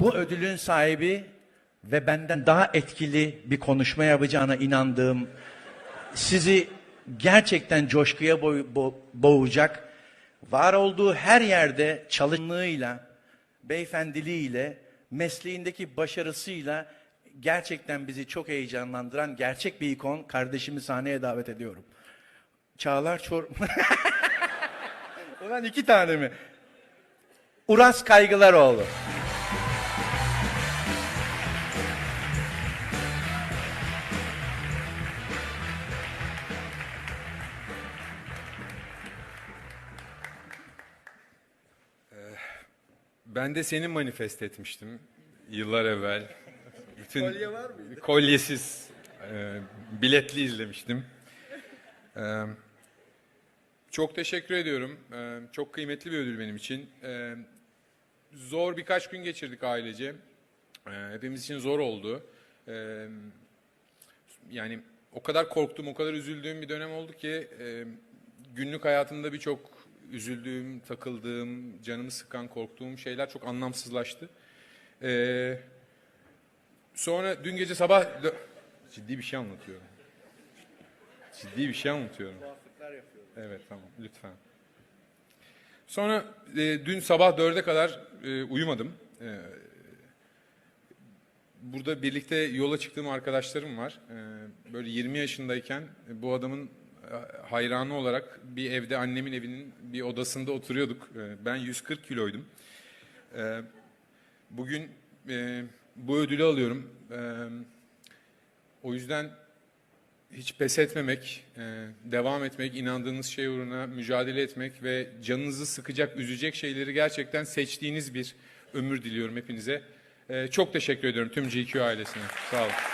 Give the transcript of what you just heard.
bu ödülün sahibi ve benden daha etkili bir konuşma yapacağına inandığım, sizi gerçekten coşkuya boy- bo- boğacak, var olduğu her yerde çalışkanlığıyla, beyefendiliğiyle, mesleğindeki başarısıyla gerçekten bizi çok heyecanlandıran gerçek bir ikon kardeşimi sahneye davet ediyorum. Çağlar Çor... Ulan iki tane mi? Uras Kaygılaroğlu. Ben de seni manifest etmiştim yıllar evvel. Bütün Kolye var mıydı? Kolyesiz, e, biletli izlemiştim. E, çok teşekkür ediyorum. E, çok kıymetli bir ödül benim için. E, zor birkaç gün geçirdik ailece. E, hepimiz için zor oldu. E, yani o kadar korktum, o kadar üzüldüğüm bir dönem oldu ki e, günlük hayatımda birçok üzüldüğüm, takıldığım, canımı sıkan, korktuğum şeyler çok anlamsızlaştı. E, sonra dün gece sabah ciddi bir şey anlatıyorum. Ciddi bir şey anlatıyorum. Evet tamam lütfen. Sonra e, dün sabah dörde kadar e, uyumadım. E, burada birlikte yola çıktığım arkadaşlarım var. Ee, Böyle 20 yaşındayken e, bu adamın e, hayranı olarak bir evde annemin evinin bir odasında oturuyorduk. Ee, Ben 140 kiloydum. Ee, Bugün e, bu ödülü alıyorum. Ee, O yüzden hiç pes etmemek, e, devam etmek, inandığınız şey uğruna mücadele etmek ve canınızı sıkacak, üzecek şeyleri gerçekten seçtiğiniz bir ömür diliyorum hepinize. Çok teşekkür ediyorum tüm GQ ailesine. Sağ olun.